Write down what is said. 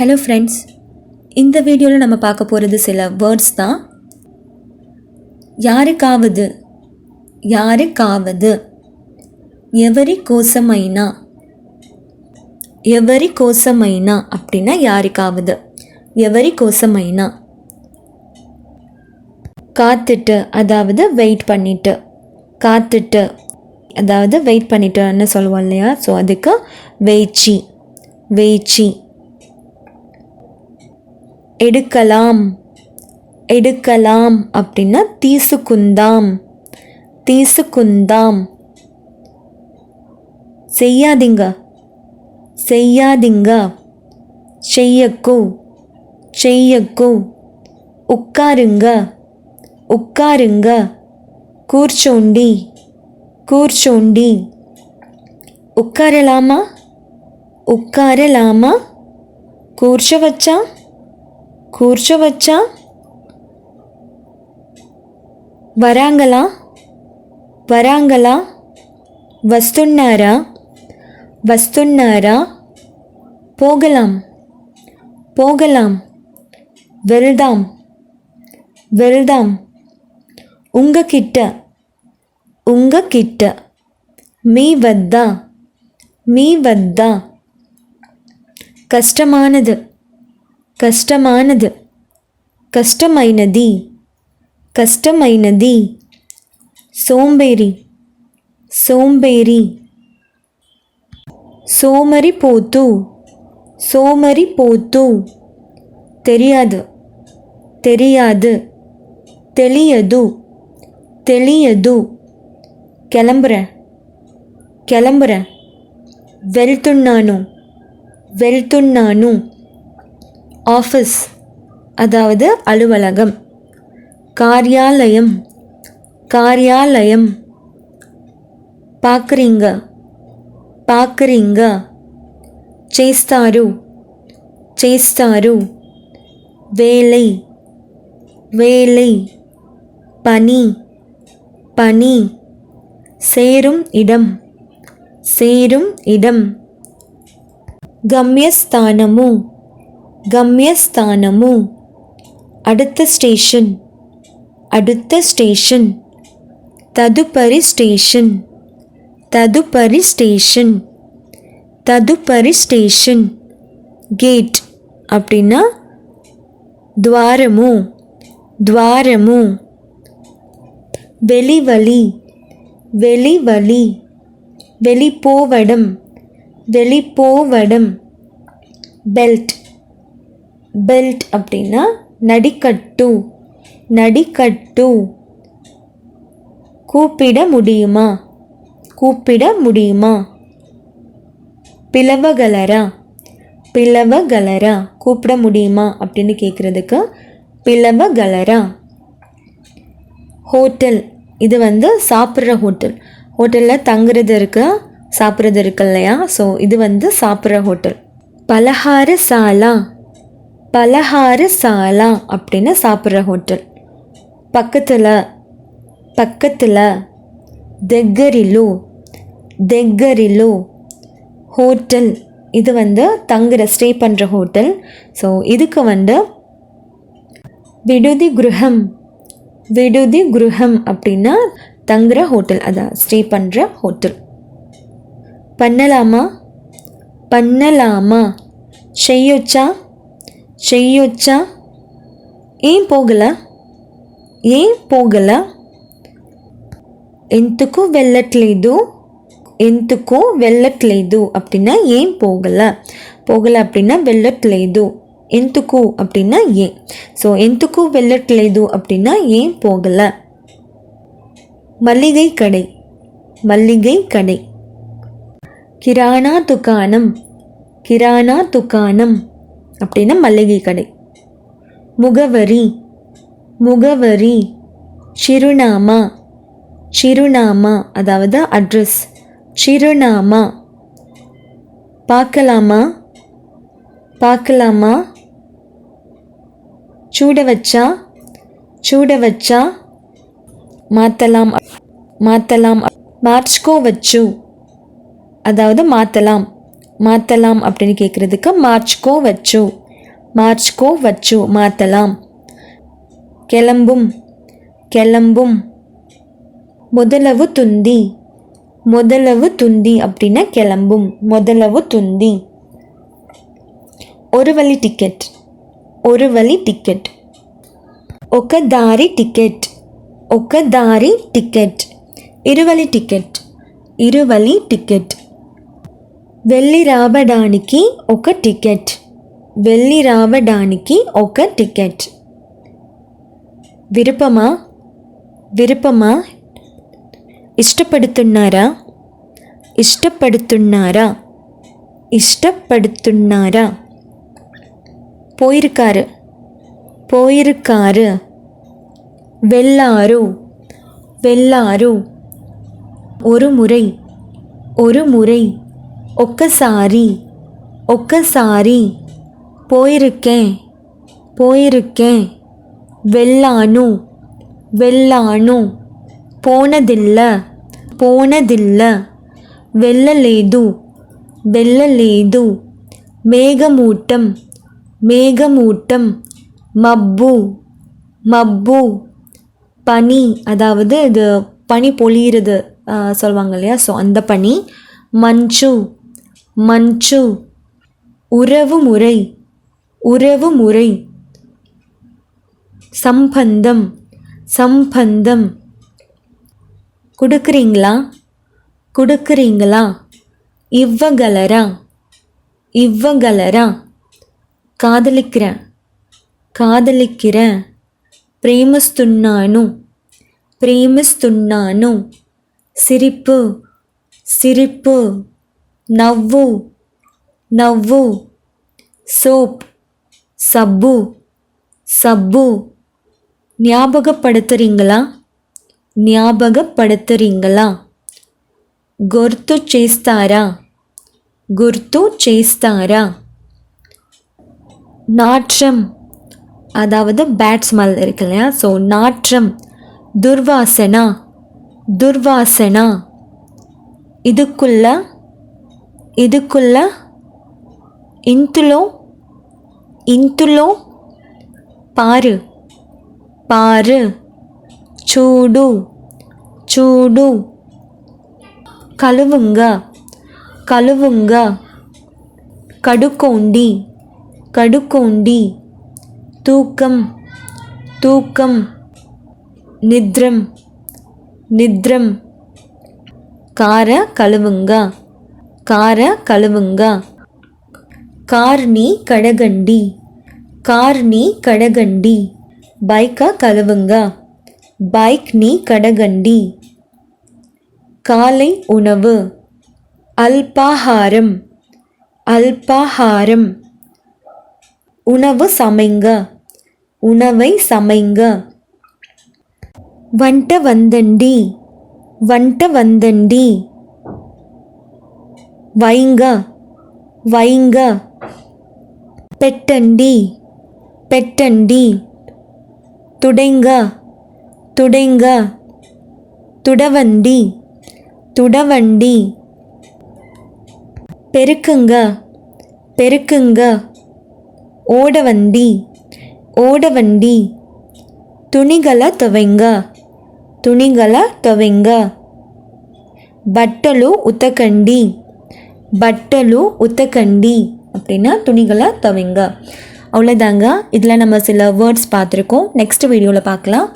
Hello friends இந்த வீடியோவில் நம்ம பார்க்க போகிறது சில வேர்ட்ஸ் தான். யாருக்காவது யாருக்காவது எவரி கோசமைனா எவரி கோசமைனா அப்படின்னா யாருக்காவது எவரி கோசமைனா. காத்துட்டு அதாவது வெயிட் பண்ணிட்டு காத்துட்டு அதாவது வெயிட் பண்ணிட்டுன்னு சொல்லுவோம் இல்லையா? ஸோ அதுக்கு வெயிச்சி வெயிச்சி. எடுக்கலாம். எடுக்கலாம் அப்படின்னா தீசுக்குந்தாம். தீசுக்குந்தாம். செய்யாதீங்க. செய்யாதீங்க. செய்யக்கு. செய்யக்கு. உட்காருங்க. உட்காருங்க. கூர்ச்சோண்டி. கூர்ச்சோண்டி. உட்காரலாமா? உட்காரலாமா? கூர்ச்ச வச்சா? కూర్చోవచ్చా వరాంగలా వరాంగలా వస్తున్నారా వస్తున్నారా పోగలాం పోగలాం వెళ్దాం వెళ్దాం உங்ககிட்ட உங்ககிட்ட మీ వద్ద మీ వద్ద కష్టమానది కష్టమానది కష్టమైనది కష్టమైనది సోంబేరి సోంబేరి సోమరిపోతూ సోమరిపోతూ தெரியாது தெரியாது తెలియదు తెలియదు కెలంబురా కెలంబురా వెళ్తున్నాను వెళ్తున్నాను ஆஃபீஸ் அதாவது அலுவலகம் காரியாலயம் காரியாலயம் பார்க்குறீங்க பார்க்குறீங்க చేస్తారు చేస్తారు వేలై వేలై பனி பனி சேரும் இடம் சேரும் இடம் గమ్యస్థానము గమ్యస్థానము அடுத்த ஸ்டேஷன் அடுத்த ஸ்டேஷன் తదుపరి స్టేషన్ తదుపరి స్టేషన్ తదుపరి స్టేషన్ గేట్ அப்படின்னா ద్వారము ద్వారము வெளிவழி வெளிவழி வெளிப்போவடம் வெளிப்போவடம் பெல்ட் பெல்ட் அப்படின்னா நடிக்கட்டு நடிக்கட்டு. கூப்பிட முடியுமா? கூப்பிட முடியுமா? பிளவகலரா? பிளவகலரா? கூப்பிட முடியுமா? அப்படின்னு கேட்குறதுக்கு பிளவகலரா? ஹோட்டல். இது வந்து சாப்பிட்ற ஹோட்டல். ஹோட்டலில் தங்குறது இருக்கு? சாப்பிட்றது இருக்கு இல்லையா? ஸோ இது வந்து சாப்பிட்ற ஹோட்டல். பலகார சாலா. பலஹார சாலா அப்படின்னு சாப்பிட்ற ஹோட்டல். பக்கத்தில் பக்கத்தில் தெக்கரிலோ தெக்கரிலோ ஹோட்டல். இது வந்து தங்குற ஸ்டே பண்ணுற ஹோட்டல். ஸோ இதுக்கு வந்து விடுதி குருகம் விடுதி குருஹம் அப்படின்னா தங்குற ஹோட்டல். அதான் ஸ்டே பண்ணுற ஹோட்டல். பண்ணலாமா? பண்ணலாமா? செய்யொச்சா? చెయ్యొచ్చా ఏం పోగల ఏం పోగల ఎందుకు వెళ్ళట్లేదు ఎందుకు వెళ్ళట్లేదు அப்படின்னா ஏன் போகலை போகலை அப்படின்னா వెళ్ళట్లేదు ఎందుకు அப்படின்னா ஏன் ஸோ ఎందుకు వెళ్ళట్లేదు அப்படின்னா ஏன் போகலை மல்லிகை கடை மல்லிகை கடை கிரானா துக்கானம் கிரானா துக்கானம் அப்படின்னா மளிகை கடை. முகவரி முகவரி சிறுநாமா சிறுநாமா அதாவது அட்ரஸ் சிறுநாமா பார்க்கலாமா பார்க்கலாமா சூட வச்சா சூட வச்சா மாற்றலாம் மாற்றலாம் மார்ச்கோ வச்சு அதாவது மாற்றலாம் மாற்றலாம் அப்படின்னு கேட்குறதுக்கு మార్చుకోవచ్చు మార్చుకో వచ్చు మాతలాం కెలంబుం కెలంబుం మొదలవుతుంది మొదలవుతుంది அப்படின்னா கிளம்பும் మొదలవుతుంది ஒரு வழி டிக்கெட் ஒரு வழி டிக்கெட் ఒక దారి టికెట్ ఒక దారి టికెట్ ఇరువలి టికెట్ ఇరువలి టికెట్ వెళ్ళి రావడానికి ఒక టికెట్ వెళ్ళి రావడానికి ఒక టికెట్ విరుపమా విరుపమా ఇష్టపడుతున్నారా ఇష్టపడుతున్నారా ఇష్టపడుతున్నారా పోయిరుకారు పోయిరుకారు వెళ్ళారు వెళ్ళారు ஒரு முறை ஒரு முறை ఒక్కసారి ఒక్కసారి పోయిరుకేన్ పోయిరుకేన్ వెళ్ళాను వెళ్ళాను పోనదిల్ల పోనదిల్ల వెళ్ళలేదు వెళ్ళలేదు మేఘమూటం மேகமூட்டம் மப்பு மப்பு பனி அதாவது இது பனி பொழியிறது ஆ, சொல்லுவாங்க இல்லையா ஸோ அந்த பனி மஞ்சு மஞ்சு. உறவு முறை. உறவு முறை. சம்பந்தம். சம்பந்தம். கொடுக்குறீங்களா? கொடுக்குறீங்களா? இவ்வகலரா இவ்வகலரா காதலிக்கிறேன். காதலிக்கிறேன். பிரேமிஸ்துன்னானு பிரேமிஸ்துன்னானு சிரிப்பு. சிரிப்பு. నవ్వు నవ్వు సోప్ సబ్బు సబ్బు ஞாபகப்படுத்துறீங்களா ஞாபகப்படுத்துறீங்களா గుర్తు చేస్తారా గుర్తు చేస్తారా நாற்றம் அதாவது பேட் ஸ்மெல் இருக்கு இல்லையா ஸோ நாற்றம் துர்வாசனா துர்வாசனா இதுக்குள்ள இதுக்குள்ள ఇంతులో ఇంతులో పారు పారు చూడు చూడు కలువుంగ కలువుంగ కడుకోండి కడుకోండి తూకం తూకం నిద్రం నిద్రం కార కలువుంగ கார கழுவுங்க. కార్ని కడగండి కార్ని కడగండి బైక కలవుంగ బైక్ని కడగండి కాలై ఉణవు అల్పాహారం அல்பாஹாரம். உணவு சமைங்க. உணவை சமைங்க. வண்ட வந்தண்டி. வண்ட வந்தண்டி. వైంగ వైంగ పెట్టండి పెట్టండి తుడెంగ తుడెంగ తుడవండి తుడవండి பெருக்குங்க பெருக்குங்க ஓடவண்டி ஓடவண்டி துணிகளை துவைங்க துணிகளை துவைங்க బట్టలు ఉతకండి బట్టలు ఉతకండి அப்படின்னா துணிகளை துவைங்க அவ்வளோதாங்க இதில் நம்ம சில வேர்ட்ஸ் பார்த்துருக்கோம் நெக்ஸ்ட் வீடியோவில் பார்க்கலாம்